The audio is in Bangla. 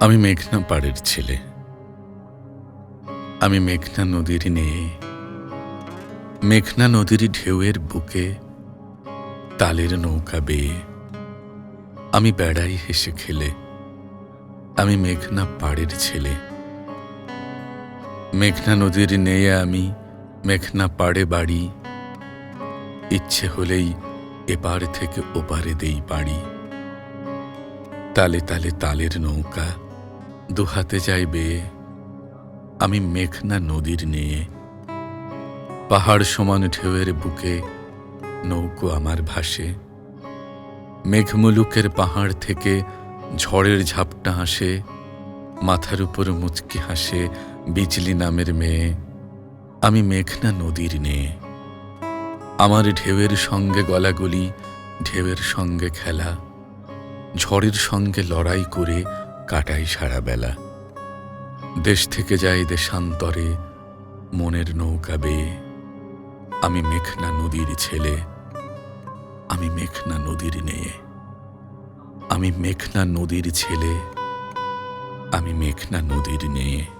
আমি মেঘনা পাড়ের ছেলে। আমি মেঘনা নদীর নিয়ে, মেঘনা নদীর ঢেউয়ের বুকে, তালের নৌকা বেয়ে। আমি বেড়াই হেসে খেলে, আমি মেঘনা পাড়ের ছেলে। মেঘনা নদীর নেয়ে আমি মেঘনা পাড়ে বাড়ি, ইচ্ছে হলেই এপার থেকে ওপারে দেই পাড়ি তালে তালে তালের নৌকা দুহাতে যায় বেয়ে আমি মেঘনা নদীর নিয়ে, পাহাড় সমান ঢেউয়ের বুকে নৌকো আমার ভাসে। মেঘমুলুকের পাহাড় থেকে ঝড়ের ঝাপটা হাসে মাথার উপর মুচকি হাসে বিজলি নামের মেয়ে, আমি মেঘনা নদীর নিয়ে। আমার ঢেউয়ের সঙ্গে গলাগলি, ঢেউয়ের সঙ্গে খেলা, ঝড়ের সঙ্গে লড়াই করে কাটাই সারা বেলা। দেশ থেকে যাই দেশান্তরে, মনের নৌকা বেয়ে। আমি মেঘনা নদীর ছেলে, আমি মেঘনা নদীর নেয়ে আমি মেঘনা নদীর ছেলে, আমি মেঘনা নদীর নিয়ে